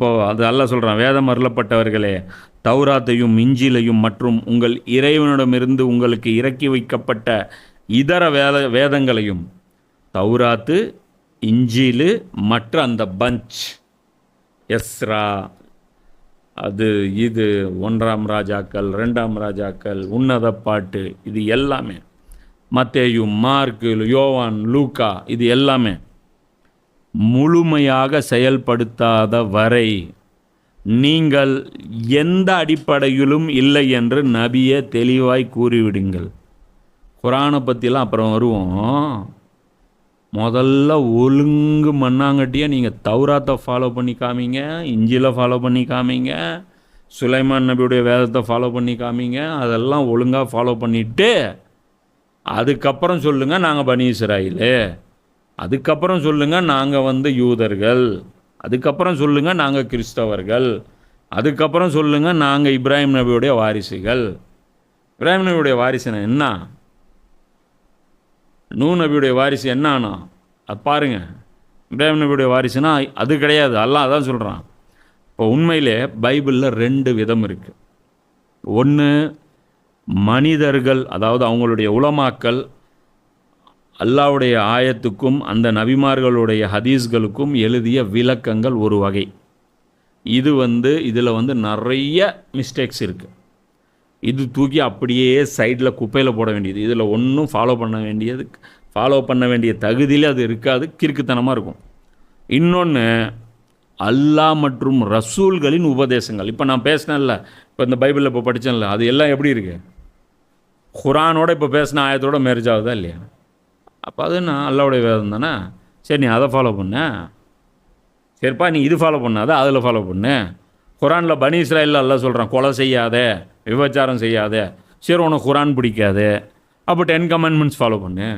அப்போது அது அல்ல சொல்கிறான் வேதம் அருளப்பட்டவர்களே தௌராத்தையும் இஞ்சிலையும் மற்றும் உங்கள் இறைவனிடமிருந்து உங்களுக்கு இறக்கி வைக்கப்பட்ட இதர வேத வேதங்களையும் தௌராத்து இஞ்சிலு மற்ற அந்த பஞ்ச் எஸ்ரா அது இது ஒன்றாம் ராஜாக்கள் ரெண்டாம் ராஜாக்கள் உன்னத பாட்டு இது எல்லாமே மத்தேயும் மார்க்கு யோவான் லூக்கா இது எல்லாமே முழுமையாக செயல்படுத்தாத வரை நீங்கள் எந்த அடிப்படையிலும் இல்லை என்று நபியை தெளிவாய் கூறிவிடுங்கள். குரானை பற்றிலாம் அப்புறம் வருவோம். முதல்ல ஒழுங்கு மண்ணாங்கட்டியாக நீங்கள் தௌராத்தை ஃபாலோ பண்ணி காமிங்க இஞ்சியில் ஃபாலோ பண்ணி காமிங்க சுலைமான் நபியுடைய வேதத்தை ஃபாலோ பண்ணி காமிங்க அதெல்லாம் ஒழுங்காக ஃபாலோ பண்ணிவிட்டு அதுக்கப்புறம் சொல்லுங்கள் நாங்கள் பனீஸ்ராயிலே அதுக்கப்புறம் சொல்லுங்கள் நாங்கள் வந்து யூதர்கள். அதுக்கப்புறம் சொல்லுங்கள் நாங்கள் கிறிஸ்தவர்கள். அதுக்கப்புறம் சொல்லுங்கள் நாங்கள் இப்ராஹிம் நபியுடைய வாரிசுகள். இப்ராஹிம் நபியுடைய வாரிசுனா என்ன? நூ நபியுடைய வாரிசு என்ன ஆனா? அது பாருங்கள் இப்ராஹிம் நபியுடைய வாரிசுனா அது கிடையாது. அல்லாஹ் அதான் சொல்கிறான் இப்போ உண்மையிலே பைபிளில் ரெண்டு விதம் இருக்குது ஒன்று மனிதர்கள் அதாவது அவங்களுடைய உளமாக்கல் அல்லாவுடைய ஆயத்துக்கும் அந்த நபிமார்களுடைய ஹதீஸ்களுக்கும் எழுதிய விளக்கங்கள் ஒரு வகை. இது வந்து இதில் வந்து நிறைய மிஸ்டேக்ஸ் இருக்குது இது தூக்கி அப்படியே சைடில் குப்பையில் போட வேண்டியது. இதில் ஒன்றும் ஃபாலோ பண்ண வேண்டியது ஃபாலோ பண்ண வேண்டிய தகுதியில் அது இருக்காது கிறுக்குத்தனமாக இருக்கும். இன்னொன்று அல்லாஹ் மற்றும் ரசூல்களின் உபதேசங்கள். இப்போ நான் பேசினேன்ல இப்போ இந்த பைபிளில் இப்போ படித்தேன்ல அது எல்லாம் எப்படி இருக்குது குரானோட இப்போ பேசின ஆயத்தோட மேரேஜ் ஆகுதா இல்லையா? அப்போ அது நான் அல்லாவுடைய வேதம் தானே? சரி நீ அதை ஃபாலோ பண்ண. சரிப்பா நீ இது ஃபாலோ பண்ணாத அதில் ஃபாலோ பண்ணு. குரானில் பனி இஸ்ராயில் எல்லாம் சொல்கிறான் கொலை செய்யாத விபச்சாரம் செய்யாத சரி உனக்கு குரான் பிடிக்காது. அப்போ டென் கமெண்ட்மெண்ட்ஸ் ஃபாலோ பண்ணு.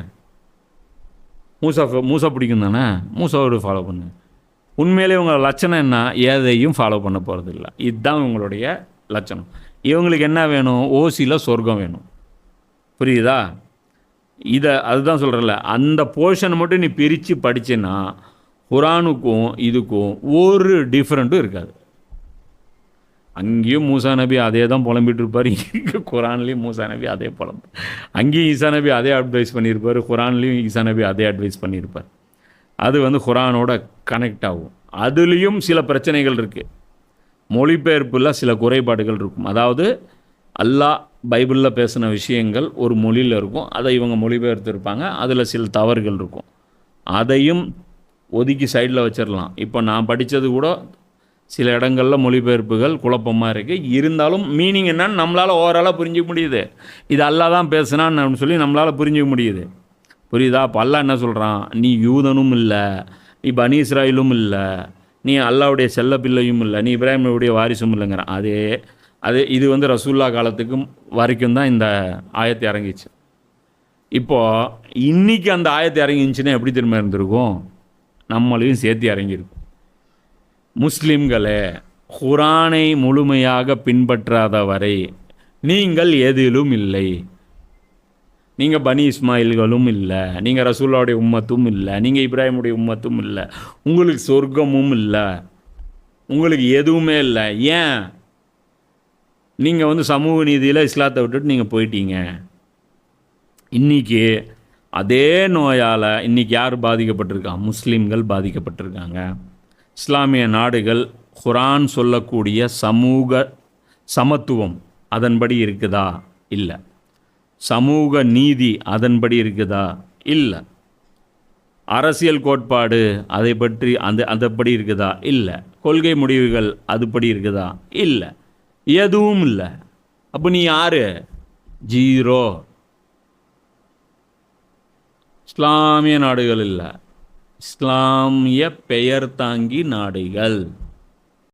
மூசா மூசா பிடிக்கும் தானே? மூசாவோட ஃபாலோ பண்ணு. உண்மையிலே இவங்க லட்சணம் என்ன? எதையும் ஃபாலோ பண்ண போகிறது இல்லை இதுதான் இவங்களுடைய லட்சணம். இவங்களுக்கு என்ன வேணும்? ஓசியில் சொர்க்கம் வேணும். புரியுதா? இதை அதுதான் சொல்கிறேன்ல அந்த போர்ஷனை மட்டும் நீ பிரித்து படிச்சேன்னா குரானுக்கும் இதுக்கும் ஒரு டிஃப்ரெண்ட்டும் இருக்காது. அங்கேயும் மூசா நபி அதே தான் புலம்பிட்டு இருப்பார் இங்கே குரான்லேயும் மூசா நபி அதே புலம்பு அங்கேயும் ஈசா நபி அதே அட்வைஸ் பண்ணியிருப்பார் குரான்லேயும் ஈசா நபி அதே அட்வைஸ் பண்ணியிருப்பார். அது வந்து குரானோட கனெக்ட் ஆகும். அதுலேயும் சில பிரச்சனைகள் இருக்குது மொழிபெயர்ப்பில் சில குறைபாடுகள் இருக்கும். அதாவது அல்லாஹ் பைபிளில் பேசின விஷயங்கள் ஒரு மொழியில் இருக்கும். அதை இவங்க மொழிபெயர்த்துருப்பாங்க. அதில் சில தவறுகள் இருக்கும். அதையும் ஒதுக்கி சைடில் வச்சிடலாம் இப்போ நான் படித்தது கூட சில இடங்களில் மொழிபெயர்ப்புகள் குழப்பமாக இருக்குது இருந்தாலும் மீனிங் என்னன்னு நம்மளால் ஓவராலாக புரிஞ்சிக்க முடியுது. இது அல்லா தான் பேசுனான்னு சொல்லி நம்மளால் புரிஞ்சிக்க முடியுது. புரியுதா? அப்போ அல்லா என்ன சொல்கிறான் நீ யூதனும் இல்லை. நீ பனி இஸ்ராயிலும் இல்லை. நீ அல்லாவுடைய செல்ல பிள்ளையும் இல்லை. நீ இப்ராஹிமுடைய வாரிசும் இல்லைங்கிறான் அதே அது இது வந்து ரசூல்லா காலத்துக்கும் வரைக்கும் தான் இந்த ஆயத்தை இறங்கிச்சு. இப்போது இன்னைக்கு அந்த ஆயத்தை இறங்கிச்சுன்னா எப்படி திரும்ப இருந்திருக்கும்? நம்மளையும் சேர்த்து இறங்கியிருக்கும். முஸ்லீம்களே குரானை முழுமையாக பின்பற்றாத வரை நீங்கள் எதிலும் இல்லை. நீங்கள் பனி இஸ்மாயில்களும் இல்லை நீங்கள் ரசூல்லாவுடைய உம்மத்தும் இல்லை நீங்கள் இப்ராஹிமுடைய உம்மத்தும் இல்லை உங்களுக்கு சொர்க்கமும் இல்லை உங்களுக்கு எதுவுமே இல்லை. ஏன்? நீங்கள் வந்து சமூக நீதியில் இஸ்லாத்தை விட்டுட்டு நீங்கள் போயிட்டீங்க. இன்றைக்கி அதே நோயால் இன்றைக்கி யார் பாதிக்கப்பட்டிருக்கா? முஸ்லீம்கள் பாதிக்கப்பட்டிருக்காங்க. இஸ்லாமிய நாடுகள் குரான் சொல்லக்கூடிய சமூக சமத்துவம் அதன்படி இருக்குதா? இல்லை. சமூக நீதி அதன்படி இருக்குதா? இல்லை. அரசியல் கோட்பாடு அதை பற்றி அந்த அதைப்படி இருக்குதா? இல்லை. கொள்கை முடிவுகள் அதுபடி இருக்குதா? இல்லை. எதுவும் இல்லை அப்போ நீ யாரு? ஜீரோ. இஸ்லாமிய நாடுகள் இல்லை. இஸ்லாமிய பெயர் தாங்கி நாடுகள்.